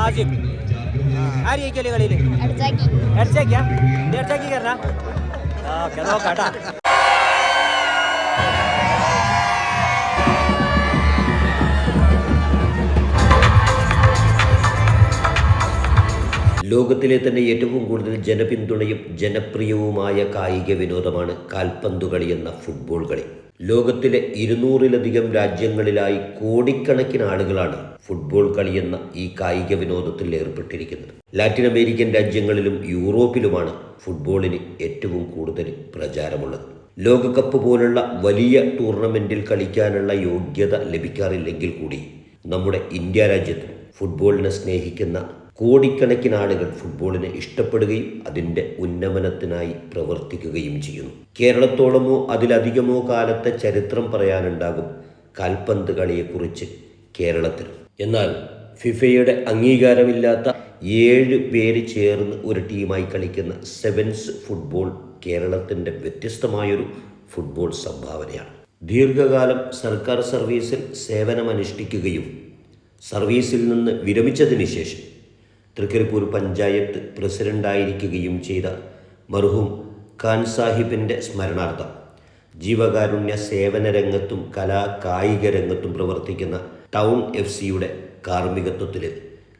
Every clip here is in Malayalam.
ആസിഫ് ആര് ജയിക്കല്ലേ കളിയിൽ? അടിച്ചാക്കിയാ നീ അടിച്ചാക്കി കയറണ? ഓക്കെ നോക്കാട്ടാ ലോകത്തിലെ തന്നെ ഏറ്റവും കൂടുതൽ ജനപിന്തുണയും ജനപ്രിയവുമായ കായിക വിനോദമാണ് കാൽപന്തുകളി എന്ന ഫുട്ബോൾ കളി. ലോകത്തിലെ ഇരുന്നൂറിലധികം രാജ്യങ്ങളിലായി കോടിക്കണക്കിന് ആളുകളാണ് ഫുട്ബോൾ കളിയെന്ന ഈ കായിക വിനോദത്തിൽ ഏർപ്പെട്ടിരിക്കുന്നത്. ലാറ്റിൻ അമേരിക്കൻ രാജ്യങ്ങളിലും യൂറോപ്പിലുമാണ് ഫുട്ബോളിന് ഏറ്റവും കൂടുതൽ പ്രചാരമുള്ളത്. ലോകകപ്പ് പോലുള്ള വലിയ ടൂർണമെന്റിൽ കളിക്കാനുള്ള യോഗ്യത ലഭിക്കാറില്ലെങ്കിൽ കൂടി നമ്മുടെ ഇന്ത്യ രാജ്യത്ത് ഫുട്ബോളിനെ സ്നേഹിക്കുന്ന കോടിക്കണക്കിന് ആളുകൾ ഫുട്ബോളിനെ ഇഷ്ടപ്പെടുകയും അതിന്റെ ഉന്നമനത്തിനായി പ്രവർത്തിക്കുകയും ചെയ്യുന്നു. കേരളത്തോളമോ അതിലധികമോ കാലത്തെ ചരിത്രം പറയാനുണ്ടാകും കാൽപന്ത് കളിയെക്കുറിച്ച് കേരളത്തിൽ. എന്നാൽ ഫിഫയുടെ അംഗീകാരമില്ലാത്ത ഏഴ് പേര് ചേർന്ന് ഒരു ടീമായി കളിക്കുന്ന സെവൻസ് ഫുട്ബോൾ കേരളത്തിന്റെ വ്യത്യസ്തമായൊരു ഫുട്ബോൾ സംഭാവനയാണ്. ദീർഘകാലം സർക്കാർ സർവീസിൽ സേവനമനുഷ്ഠിക്കുകയും സർവീസിൽ നിന്ന് വിരമിച്ചതിന് ശേഷം തൃക്കരിപ്പൂർ പഞ്ചായത്ത് പ്രസിഡന്റായിരിക്കുകയും ചെയ്ത മർഹൂം ഖാൻ സാഹിബിന്റെ സ്മരണാർത്ഥം. ജീവകാരുണ്യ സേവന രംഗത്തും കലാ കായിക രംഗത്തും പ്രവർത്തിക്കുന്ന ടൗൺ എഫ് സിയുടെ കാർമ്മികത്വത്തിൽ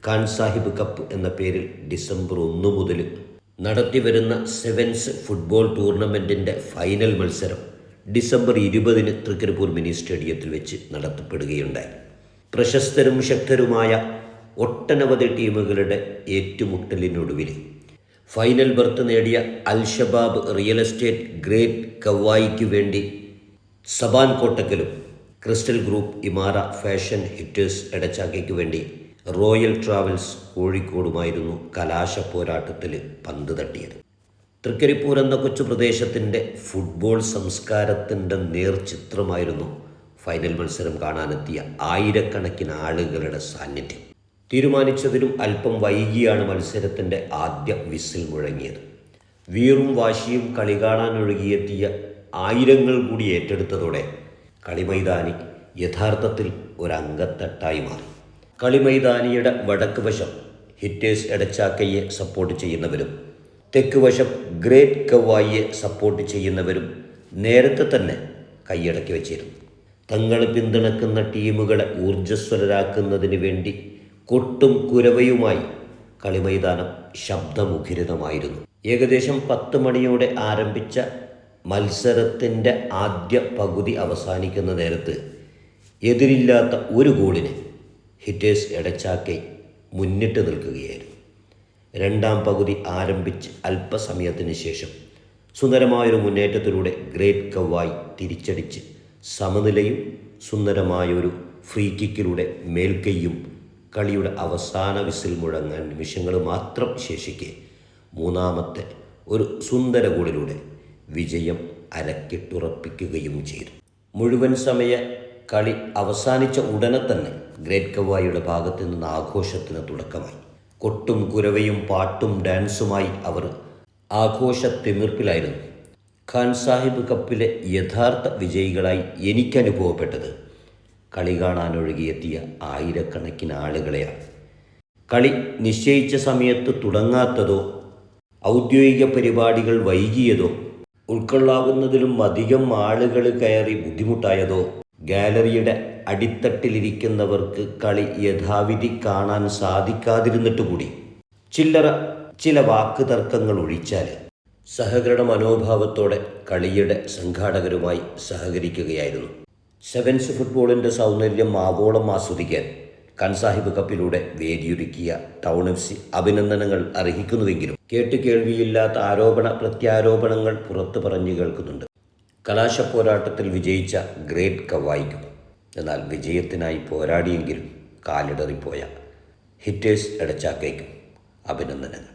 ഖാൻ സാഹിബ് കപ്പ് എന്ന പേരിൽ ഡിസംബർ ഒന്ന് മുതൽ നടത്തിവരുന്ന സെവൻസ് ഫുട്ബോൾ ടൂർണമെന്റിന്റെ ഫൈനൽ മത്സരം ഡിസംബർ ഇരുപതിന് തൃക്കരിപ്പൂർ മിനി സ്റ്റേഡിയത്തിൽ വെച്ച് നടത്തപ്പെടുകയുണ്ടായി. പ്രശസ്തരും ശക്തരുമായ ഒട്ടനവധി ടീമുകളുടെ ഏറ്റുമുട്ടലിനൊടുവിൽ. ഫൈനൽ ബർത്ത് നേടിയ Al Shabab real estate great കവായിക്ക് വേണ്ടി സബാൻ കോട്ടക്കലും ക്രിസ്റ്റൽ ഗ്രൂപ്പ് ഇമാറ ഫാഷൻ ഹിറ്റേഴ്സ് എടച്ചാക്കയ്ക്ക് വേണ്ടി റോയൽ ട്രാവൽസ് കോഴിക്കോടുമായിരുന്നു കലാശ പോരാട്ടത്തിൽ പന്ത് തട്ടിയത്. തൃക്കരിപ്പൂർ എന്ന കൊച്ചു പ്രദേശത്തിന്റെ ഫുട്ബോൾ സംസ്കാരത്തിന്റെ നേർചിത്രമായിരുന്നു ഫൈനൽ മത്സരം കാണാനെത്തിയ ആയിരക്കണക്കിന് ആളുകളുടെ സാന്നിധ്യം. തീരുമാനിച്ചതിലും അല്പം വൈകിയാണ് മത്സരത്തിന്റെ ആദ്യ വിസിൽ മുഴങ്ങിയത്. വീറും വാശിയും കളി കാണാൻ ഒഴുകിയെത്തിയ ആയിരങ്ങൾ കൂടി ഏറ്റെടുത്തതോടെ കളിമൈതാനി യഥാർത്ഥത്തിൽ ഒരംഗത്തട്ടായി മാറി. കളിമൈതാനിയുടെ വടക്ക് വശം ഹിറ്റേഴ്സ് എടച്ചാക്കയെ സപ്പോർട്ട് ചെയ്യുന്നവരും തെക്ക് വശം ഗ്രേറ്റ് കവായിയെ സപ്പോർട്ട് ചെയ്യുന്നവരും നേരത്തെ തന്നെ കൈയടക്കി വച്ചിരുന്നു. തങ്ങൾ പിന്തുണക്കുന്ന ടീമുകളെ ഊർജസ്വലരാക്കുന്നതിന് വേണ്ടി കൊട്ടും കുരവയുമായി കളിമൈതാനം ശബ്ദമുഖരിതമായിരുന്നു. ഏകദേശം പത്ത് മണിയോടെ ആരംഭിച്ച മത്സരത്തിന്റെ ആദ്യ പകുതി അവസാനിക്കുന്ന നേരത്ത് എതിരില്ലാത്ത ഒരു ഗോളിന് ഹിറ്റേഴ്സ് എടച്ചാക്കെ മുന്നിട്ട് നിൽക്കുകയായിരുന്നു. രണ്ടാം പകുതി ആരംഭിച്ച് അല്പസമയത്തിന് ശേഷം സുന്ദരമായൊരു മുന്നേറ്റത്തിലൂടെ ഗ്രേറ്റ് കവായി തിരിച്ചടിച്ച് സമനിലയും സുന്ദരമായൊരു ഫ്രീ കിക്കിലൂടെ മേൽക്കൈയും കളിയുടെ അവസാന വിസിൽ മുഴങ്ങാൻ നിമിഷങ്ങൾ മാത്രം ശേഷിക്കെ മൂന്നാമത്തെ ഒരു സുന്ദര ഗോളിലൂടെ വിജയം അരക്കിട്ടുറപ്പിക്കുകയും ചെയ്തു. മുഴുവൻ സമയ കളി അവസാനിച്ച ഉടനെ തന്നെ ഗ്രേറ്റ് കവായിയുടെ ഭാഗത്തു നിന്ന് ആഘോഷത്തിന് തുടക്കമായി. കൊട്ടും കുരവയും പാട്ടും ഡാൻസുമായി അവർ ആഘോഷ തിമിർപ്പിലായിരുന്നു ഖാൻ സാഹിബ് കപ്പിലെ യഥാർത്ഥ വിജയികളായി എനിക്കനുഭവപ്പെട്ടത് കളി കാണാൻ ഒഴുകിയെത്തിയ ആയിരക്കണക്കിന് ആളുകളെയാണ് കളി നിശ്ചയിച്ച സമയത്ത് തുടങ്ങാത്തതോ ഔദ്യോഗിക പരിപാടികൾ വൈകിയതോ ഉൾക്കൊള്ളാവുന്നതിലും അധികം ആളുകൾ കയറി ബുദ്ധിമുട്ടായതോ ഗാലറിയുടെ അടിത്തട്ടിലിരിക്കുന്നവർക്ക് കളി യഥാവിധി കാണാൻ സാധിക്കാതിരുന്നിട്ട് കൂടി ചില്ലറ ചില വാക്ക് തർക്കങ്ങൾ ഒഴിച്ചാൽ സഹകരണ മനോഭാവത്തോടെ കളിയുടെ സംഘാടകരുമായി സഹകരിക്കുകയായിരുന്നു. സെവൻസ് ഫുട്ബോളിന്റെ സൗന്ദര്യം ആവോളം ആസ്വദിക്കാൻ കൺസാഹിബ് കപ്പിലൂടെ വേദിയൊരുക്കിയ ടൗൺ എഫ് സി അഭിനന്ദനങ്ങൾ അർഹിക്കുന്നുവെങ്കിലും കേട്ട് കേൾവിയില്ലാത്ത ആരോപണ പ്രത്യാരോപണങ്ങൾ പുറത്തു പറഞ്ഞു കേൾക്കുന്നുണ്ട്. കലാശ പോരാട്ടത്തിൽ വിജയിച്ച ഗ്രേറ്റ് കവായിക്കും. എന്നാൽ വിജയത്തിനായി പോരാടിയെങ്കിലും കാലിടറിപ്പോയ ഹിറ്റേഴ്സ് എടച്ചാക്കയ്ക്കും അഭിനന്ദനങ്ങൾ.